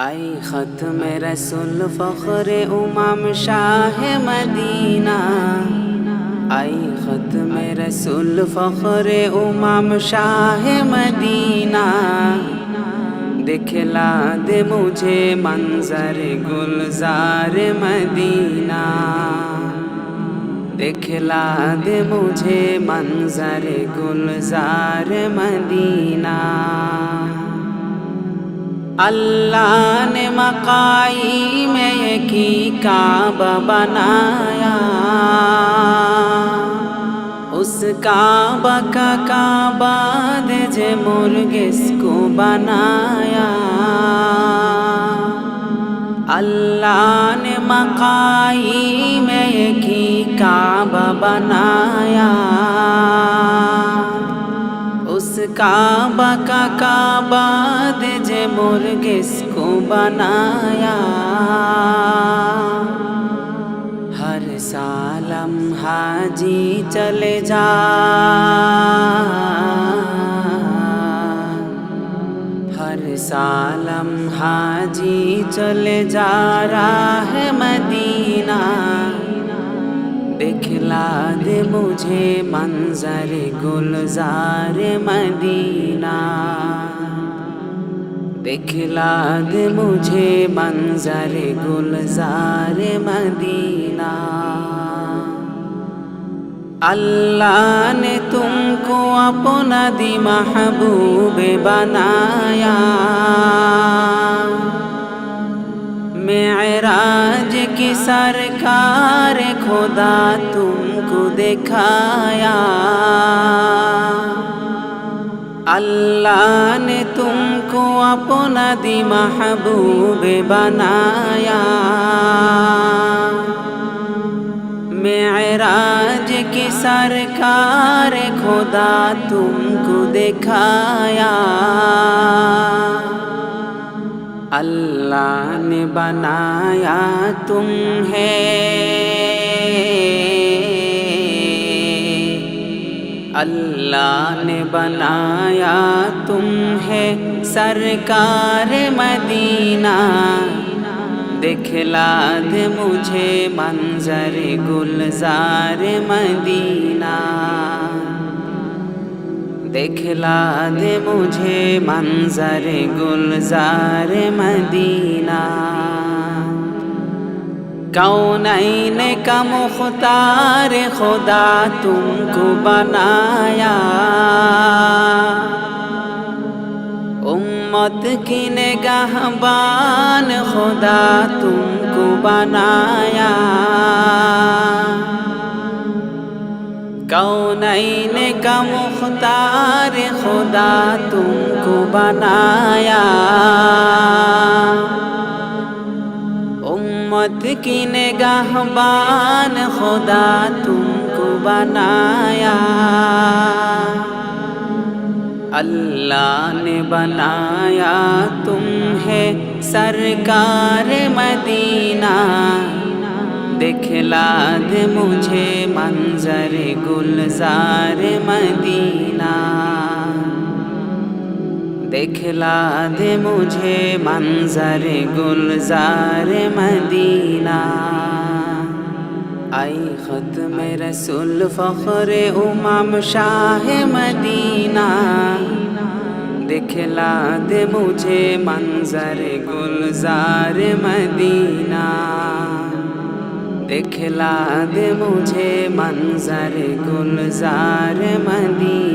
I খতম রসুল ফখরে উমাম শাহ মদিনা আই খতম রসুল ফখরে উমাম শাহ মদিনা দেখলা দে মুঝে মঞ্জর গুলজার মদিনা দেখলা দে মুঝে মঞ্জর গুলজার মদিনা अल्लाह ने मकाई में की काब बनाया। उस काबा का काबा दे जे मुर्गिस को बनाया। अल्लाह ने मकाई में की काब बनाया। उस काबा का काबा दे जे मुर्गिस को बनाया। हर सालम हाजी चले जा। हर सालम हाजी चले जा रहा है मदीना। दिखला दे मुझे मंजर गुलजार मदीना दिखला दे मुझे मंजर गुलजार मदीना अल्लाह ने तुमको अपना दी महबूब बनाया दिखाया। अल्लाह ने तुमको अपना दी महबूब बनाया। मेराज की सरकार खुदा तुमको दिखाया। अल्लाह ने बनाया तुम्हें। अल्लाह ने बनाया तुम्हें सरकार मदीना। दिखला दे मुझे मंजर गुलजार मदीना। दिखला दे मुझे मंजर गुलजार मदीना। कौनैन का मुख्तार खुदा तुमको बनाया उम्मत की निगाहबान खुदा तुमको बनाया कौनैन का मुख्तार खुदा तुमको बनाया उम्मत की निगाहबान खुदा तुमको बनाया अल्लाह ने बनाया तुम्हें सरकार मदीना दिखला दे मुझे मंजर गुलजार मदीना দেখলা দে মুঝে মঞ্জর গুলজার মদিনা। আই খতম রসুল ফখরে উমাম শাহ মদিনা। দেখলা দে মুঝে মঞ্জর গুলজার মদিনা। দেখলা দে মুঝে মঞ্জর গুলজার মদিনা।